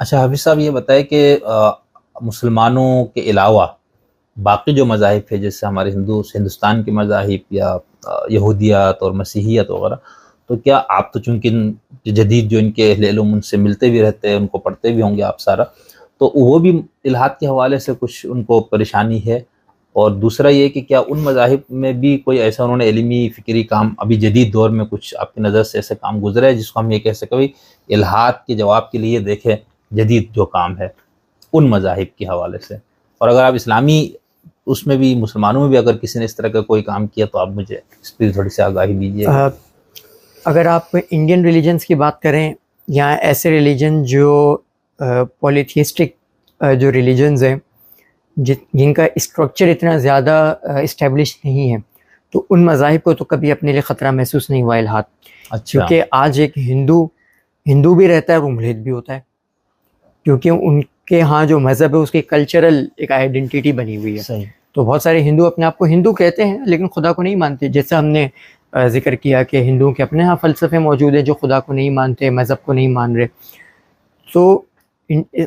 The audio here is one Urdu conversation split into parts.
اچھا حافظ صاحب یہ بتائے کہ مسلمانوں کے علاوہ باقی جو مذاہب ہے جیسے ہمارے ہندو، ہندوستان کے مذاہب یا یہودیات اور مسیحیت وغیرہ، تو کیا آپ تو چونکہ جدید جو ان کے اہل علم ان سے ملتے بھی رہتے ہیں، ان کو پڑھتے بھی ہوں گے آپ سارا، تو وہ بھی الحاد کے حوالے سے کچھ ان کو پریشانی ہے؟ اور دوسرا یہ کہ کیا ان مذاہب میں بھی کوئی ایسا انہوں نے علمی فکری کام ابھی جدید دور میں کچھ آپ کی نظر سے ایسے کام گزرے جس کو ہم یہ کہہ سکیں بھائی الحاد کے جواب کے لیے دیکھیں؟ جدید جو کام ہے ان مذاہب کے حوالے سے۔ اور اگر آپ اسلامی اس میں بھی مسلمانوں میں بھی اگر کسی نے اس طرح کا کوئی کام کیا تو آپ مجھے اس پہ تھوڑی سی آگاہی دیجیے اگر آپ انڈین ریلیجنس کی بات کریں یا ایسے ریلیجن جو پولیتھیسٹک جو ریلیجنز ہیں جن کا اسٹرکچر اتنا زیادہ اسٹیبلش نہیں ہے تو ان مذاہب کو تو کبھی اپنے لیے خطرہ محسوس نہیں ہوا الحاد۔ اچھا۔ کیونکہ آج ایک ہندو ہندو بھی رہتا ہے اور ملحد بھی ہوتا ہے۔ کیونکہ ان کے ہاں جو مذہب ہے اس کی کلچرل ایک آئیڈینٹی بنی ہوئی ہے۔ تو بہت سارے ہندو اپنے آپ کو ہندو کہتے ہیں لیکن خدا کو نہیں مانتے۔ جیسے ہم نے ذکر کیا کہ ہندوؤں کے اپنے ہاں فلسفے موجود ہیں جو خدا کو نہیں مانتے مذہب کو نہیں مان رہے۔ تو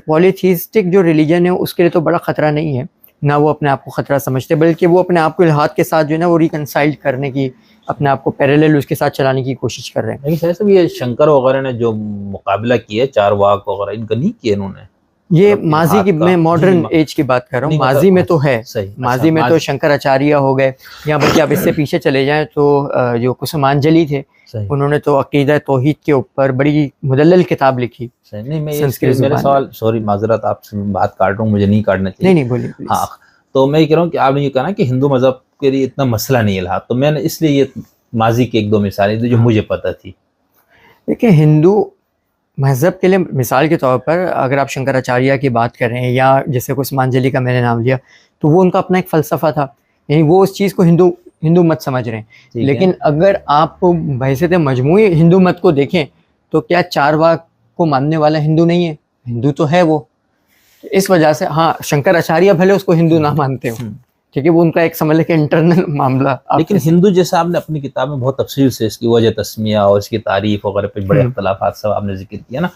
پولیتھیسٹک جو ریلیجن ہے اس کے لیے تو بڑا خطرہ نہیں ہے۔ نہ وہ اپنے آپ کو خطرہ سمجھتے، بلکہ وہ اپنے آپ کو الحاد کے ساتھ جو ہے نا وہ ریکنسائل کرنے کی، اپنے آپ کو پیرالل اس کے ساتھ چلانے کی کوشش کر رہے ہیں۔ لیکن صاحب یہ شنکر وغیرہ نے جو مقابلہ کیا ہے چار واق وغیرہ، ان کا نہیں کیا انہوں نے؟ یہ ماضی کی میں ماڈرن ایج کی بات کر رہا ہوں ماضی میں تو ہے۔ ماضی میں تو شنکر اچاریہ ہو گئے یا بلکہ آپ اس سے پیچھے چلے جائیں تو جو کسمانجلی تھے انہوں نے تو عقیدہ توحید کے اوپر بڑی مدلل کتاب لکھی۔ میرے سوال سوری معذرت آپ سے بات کاٹ رہا ہوں مجھے نہیں کاٹنا چاہیے۔ نہیں نہیں بولیے ہاں تو میں یہ کہہ رہا ہوں کہ آپ نے یہ کہا کہ ہندو مذہب کے لیے اتنا مسئلہ نہیں ہے تو میں نے اس لیے یہ ماضی کی ایک دو مثالیں جو۔ مجھے پتہ تھی۔ دیکھیں ہندو مذہب کے لیے مثال کے طور پر اگر آپ شنکراچاریہ کی بات کریں یا جیسے کوئی سمانجلی کا میں نے نام لیا تو وہ ان کا اپنا ایک فلسفہ تھا۔ یعنی وہ اس چیز کو ہندو ہندو مت سمجھ رہے ہیں۔ لیکن اگر آپ بحثیت مجموعی ہندو مت کو دیکھیں تو کیا چار واگ کو ماننے والا ہندو نہیں ہے؟ ہندو تو ہے وہ۔ اس وجہ سے ہاں شنکر اچاریہ بھلے اس کو ہندو نہ مانتے ہوں۔ ہے وہ ان کا ایک سمجھ لے کہ انٹرنل معاملہ لیکن ہندو جیسا آپ نے اپنی کتاب میں بہت تفصیل سے اس کی وجہ تسمیہ اور اس کی تعریف وغیرہ پہ بڑے اختلافات سب آپ نے ذکر کیا نا۔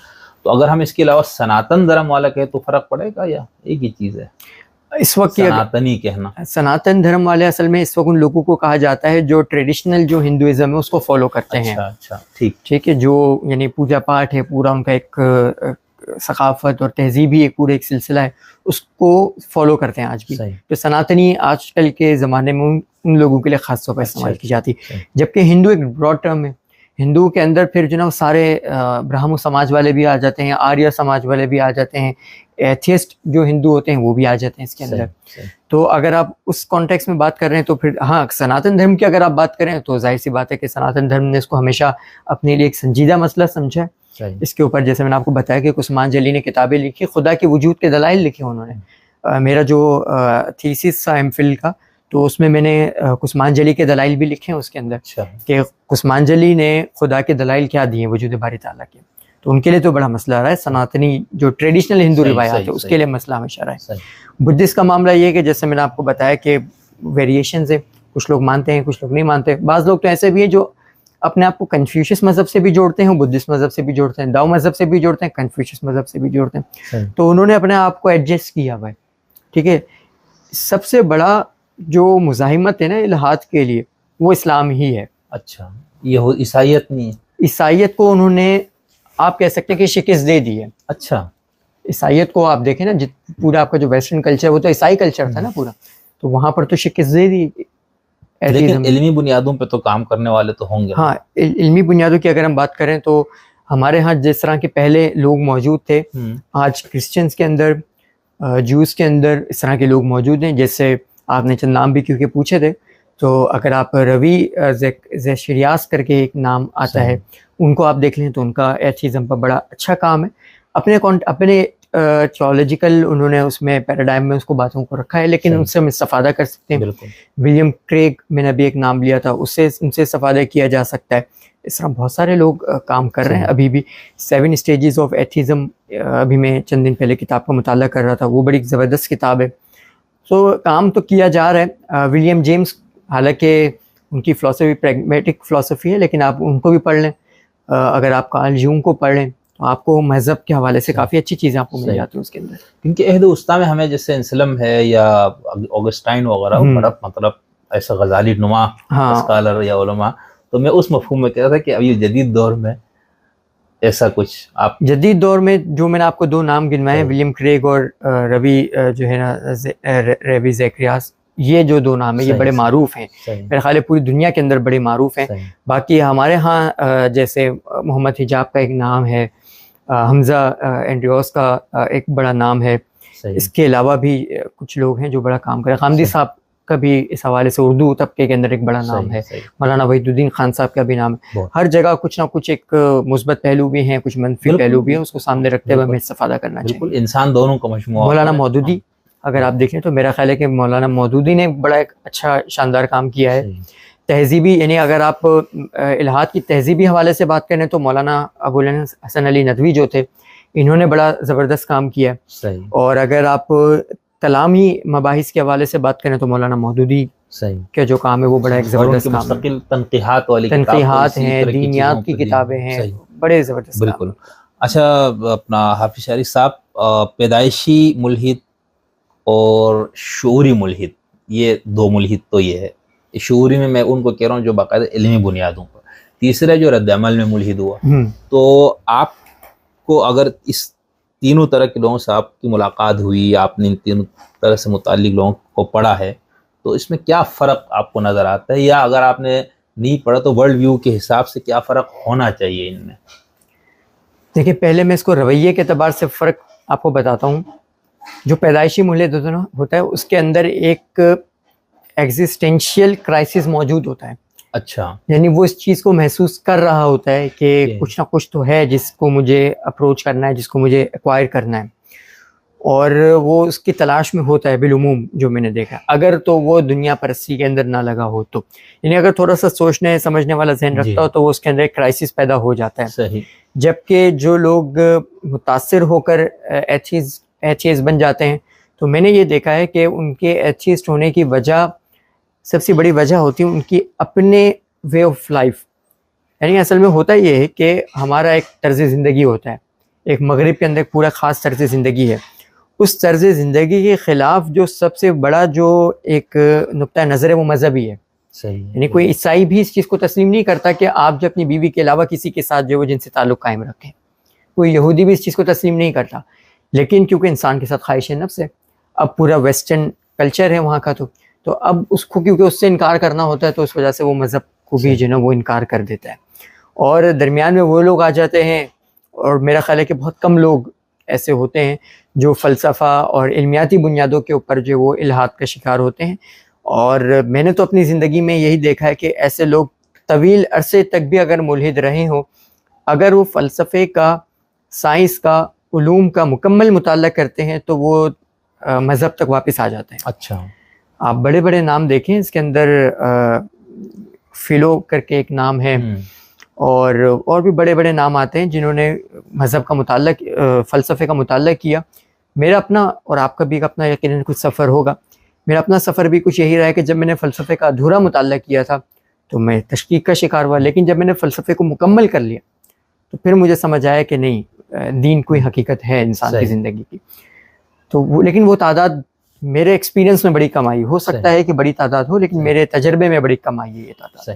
تو اگر ہم اس کے علاوہ سناتن دھرم والا کہیں تو فرق پڑے گا یا ایک ہی چیز ہے؟ اس وقت سناتنی کہنا۔ سناتن دھرم والے اصل میں اس وقت ان لوگوں کو کہا جاتا ہے جو ٹریڈیشنل جو ہندوازم ہے اس کو فالو کرتے ہیں۔ اچھا اچھا ٹھیک۔ ٹھیک ہے جو یعنی پوجا پاٹ ہے پورا ان کا ایک ثقافت اور تہذیبی ایک پورے ایک سلسلہ ہے اس کو فالو کرتے ہیں آج بھی۔ تو سناتنی آج کل کے زمانے میں ان لوگوں کے لیے خاص طور پر استعمال اچھا، کی جاتی۔ جبکہ ہندو ایک براڈ ٹرم ہے۔ ہندو کے اندر پھر جو نا وہ سارے برہمو سماج والے بھی آ جاتے ہیں آریہ سماج والے بھی آ جاتے ہیں ایتھیسٹ جو ہندو ہوتے ہیں وہ بھی آ جاتے ہیں اس کے اندر۔ تو اگر آپ اس کانٹیکس میں بات کر رہے ہیں تو پھر ہاں سناتن دھرم کی اگر آپ بات کریں تو ظاہر سی بات ہے کہ سناتن دھرم نے اس کو ہمیشہ اپنے لیے ایک سنجیدہ مسئلہ سمجھا اس کے اوپر جیسے میں نے آپ کو بتایا کہ کسمان جلی نے کتابیں لکھی خدا کے وجود کے دلائل لکھے انہوں نے۔ میرا جو تھیسس تھا ایم فل کا تو اس میں میں نے کسمان جلی کے دلائل بھی لکھے ہیں اس کے اندر اچھا۔ کہ کسمان جلی نے خدا کے دلائل کیا دیے وجود باری تعالیٰ کے۔ تو ان کے لیے تو بڑا مسئلہ رہا ہے سناتنی جو ٹریڈیشنل ہندو روایات ہے اس کے لیے مسئلہ ہمیشہ رہا ہے۔ بدھسٹ کا معاملہ یہ کہ جیسے میں نے آپ کو بتایا کہ ویریشنز ہے کچھ لوگ مانتے ہیں کچھ لوگ نہیں مانتے۔ بعض لوگ تو ایسے بھی ہیں جو اپنے آپ کو کنفیوشس مذہب سے بھی جوڑتے ہیں بدھسٹ مذہب سے بھی جوڑتے ہیں داؤ مذہب سے بھی جوڑتے ہیں کنفیوشس مذہب سے بھی جوڑتے ہیں۔ تو انہوں نے اپنے آپ کو ایڈجسٹ کیا ہوا ہے۔ ٹھیک ہے؟ سب سے بڑا جو مزاحمت ہے نا الحاد کے لیے وہ اسلام ہی ہے۔ اچھا یہ عیسائیت نہیں ہے۔ عیسائیت کو انہوں نے آپ کہہ سکتے ہیں کہ شکست دے دی ہے۔ اچھا۔ عیسائیت کو آپ دیکھیں نا پورا آپ کا جو ویسٹرن کلچر وہ تو عیسائی کلچر تھا نا پورا۔ تو وہاں پر تو شکست دے دی۔ لیکن علمی بنیادوں پہ تو کام کرنے والے تو ہوں گے۔ ہاں علمی بنیادوں کی اگر ہم بات کریں تو ہمارے ہاں جس طرح کے پہلے لوگ موجود تھے آج کرسچنس کے اندر جوس کے اندر اس طرح کے لوگ موجود ہیں جیسے آپ نے چند نام بھی کیونکہ پوچھے تھے۔ تو اگر آپ روی زیشریاس کر کے ایک نام آتا ہے ان کو آپ دیکھ لیں تو ان کا ایتھیزم پر بڑا اچھا کام ہے۔ اپنے اپنے تھیولوجیکل انہوں نے اس میں پیراڈائم میں اس کو باتوں کو رکھا ہے لیکن ان سے ہم استفادہ کر سکتے ہیں۔ ولیم کریگ میں نے ابھی ایک نام لیا تھا اس سے ان سے استفادہ کیا جا سکتا ہے۔ اس طرح بہت سارے لوگ کام کر رہے ہیں۔ ابھی بھی سیون اسٹیجز آف ایتھیزم ابھی میں چند دن پہلے کتاب کا مطالعہ کر رہا تھا۔ وہ بڑی زبردست کتاب ہے۔ تو کام تو کیا جا رہا ہے۔ ولیم جیمس حالانکہ ان کی فلاسفی پریگمیٹک فلاسفی ہے لیکن آپ ان کو بھی پڑھ لیں۔ اگر آپ کال یوں کو پڑھ لیں۔ آپ کو مذہب کے حوالے سے صحیح۔ کافی اچھی چیزیں آپ کو مل۔ جاتی ہیں اس کے اندر کیونکہ عہد وسطیٰ میں ہمیں جیسے انسلم ہے یا اوگسٹائن وغیرہ مطلب ایسا غزالی نما ہاں اسکالر یا علماء تو میں اس مفہوم میں کہہ رہا تھا کہ ابھی جدید دور میں ایسا کچھ آپ جدید دور میں جو میں نے آپ کو دو نام گنوائے ہیں۔ ولیم کریگ اور روی جو ہے نا روی زیکریاس یہ جو دو نام ہیں یہ بڑے۔ معروف ہیں میرے خیال پوری دنیا کے اندر بڑے معروف ہیں باقی ہمارے ہاں جیسے محمد حجاب کا ایک نام ہے حمزہ اینڈریوس کا ایک بڑا نام ہے اس کے علاوہ بھی کچھ لوگ ہیں جو بڑا کام کریں خامدی۔ صاحب کا بھی اس حوالے سے اردو طبقے کے اندر ایک بڑا نام ہے۔ مولانا وحید الدین خان صاحب کا بھی نام ہے۔ ہر جگہ کچھ نہ کچھ ایک مثبت پہلو بھی ہیں کچھ منفی۔ پہلو بھی ہیں اس کو سامنے رکھتے ہوئے۔ ہمیں استفادہ کرنا چاہیے انسان دونوں کا مجموعہ مولانا۔ مودودی اگر آپ دیکھیں تو میرا خیال ہے کہ مولانا مودودی نے بڑا ایک اچھا شاندار کام کیا ہے تہذیبی یعنی اگر آپ الہاد کی تہذیبی حوالے سے بات کریں تو مولانا ابو الحسن حسن علی ندوی جو تھے انہوں نے بڑا زبردست کام کیا صحیح۔ اور اگر آپ کلامی مباحث کے حوالے سے بات کریں تو مولانا مودودی صحیح۔ کا جو کام ہے وہ بڑا ایک زبردست کام مستقل تنقیحات والی تنقیحات ہیں دینیات کی کتابیں ہیں بڑے زبردست بالکل۔ اچھا اپنا حافظ شریف صاحب پیدائشی ملحد اور شعوری ملحد یہ دو ملحد تو یہ ہے۔ شعوری میں میں ان کو کہہ رہا ہوں جو باقاعدہ علمی بنیادوں پر۔ تیسرا جو رد عمل میں ملحد ہوا تو آپ کو اگر اس تینوں طرح کے لوگوں سے آپ کی ملاقات ہوئی آپ نے ان تینوں طرح سے متعلق لوگوں کو پڑھا ہے تو اس میں کیا فرق آپ کو نظر آتا ہے؟ یا اگر آپ نے نہیں پڑھا تو ورلڈ ویو کے حساب سے کیا فرق ہونا چاہیے ان میں؟ دیکھیں پہلے میں اس کو رویے کے اعتبار سے فرق آپ کو بتاتا ہوں۔ جو پیدائشی ملحد ہوتا ہے اس کے اندر ایک ایگزسٹینشیل کرائسس موجود ہوتا ہے۔ اچھا۔ یعنی وہ اس چیز کو محسوس کر رہا ہوتا ہے کہ کہ- کچھ نہ کچھ تو ہے جس کو مجھے اپروچ کرنا ہے جس کو مجھے ایکوائر کرنا ہے۔ اور وہ اس کی تلاش میں ہوتا ہے بالعموم جو میں نے دیکھا۔ اگر تو وہ دنیا پرستی کے اندر نہ لگا ہو تو۔ یعنی اگر تھوڑا سا سوچنے سمجھنے والا ذہن جی۔ رکھتا ہو تو وہ اس کے اندر ایک کرائسس پیدا ہو جاتا ہے۔ صحیح۔ جبکہ جو لوگ متاثر ہو کر ایتھیز ایتھیز بن جاتے ہیں تو میں نے یہ دیکھا ہے کہ ان کے ایتھیسٹ ہونے کی وجہ سب سے بڑی وجہ ہوتی ہے ان کی اپنے وے آف لائف یعنی اصل میں ہوتا یہ ہے کہ ہمارا ایک طرز زندگی ہوتا ہے. ایک مغرب کے اندر ایک پورا خاص طرز زندگی ہے. اس طرز زندگی کے خلاف جو سب سے بڑا جو ایک نقطۂ نظر ہے وہ مذہبی ہے. صحیح یعنی کوئی عیسائی بھی اس چیز کو تسلیم نہیں کرتا کہ آپ جو اپنی بیوی کے علاوہ کسی کے ساتھ جو ہے وہ جن سے تعلق قائم رکھیں. کوئی یہودی بھی اس چیز کو تسلیم نہیں کرتا. لیکن کیونکہ انسان کے ساتھ خواہش نفس ہے اب پورا ویسٹرن کلچر ہے وہاں کا تو. تو اب اس کو کیونکہ اس سے انکار کرنا ہوتا ہے تو اس وجہ سے وہ مذہب کو بھی۔ جو ہے نا وہ انکار کر دیتا ہے۔ اور درمیان میں وہ لوگ آ جاتے ہیں اور میرا خیال ہے کہ بہت کم لوگ ایسے ہوتے ہیں جو فلسفہ اور علمیاتی بنیادوں کے اوپر جو وہ الہاد کا شکار ہوتے ہیں۔ اور میں نے تو اپنی زندگی میں یہی دیکھا ہے کہ ایسے لوگ طویل عرصے تک بھی اگر ملحد رہے ہوں اگر وہ فلسفے کا سائنس کا علوم کا مکمل مطالعہ کرتے ہیں تو وہ مذہب تک واپس آ جاتے ہیں۔ اچھا۔ آپ بڑے بڑے نام دیکھیں اس کے اندر فلو کر کے ایک نام ہے اور اور بھی بڑے بڑے نام آتے ہیں جنہوں نے مذہب کا مطالعہ فلسفے کا مطالعہ کیا۔ میرا اپنا اور آپ کا بھی اپنا یقیناً کچھ سفر ہوگا۔ میرا اپنا سفر بھی کچھ یہی رہا ہے کہ جب میں نے فلسفے کا ادھورا مطالعہ کیا تھا تو میں تشکیق کا شکار ہوا لیکن جب میں نے فلسفے کو مکمل کر لیا تو پھر مجھے سمجھ آیا کہ نہیں دین کوئی حقیقت ہے انسان کی۔ زندگی کی۔ تو وہ لیکن وہ تعداد میرے ایکسپیرینس میں بڑی کم آئی ہو سکتا۔ ہے کہ بڑی تعداد ہو لیکن۔ میرے تجربے میں بڑی کم آئی ہے یہ تعداد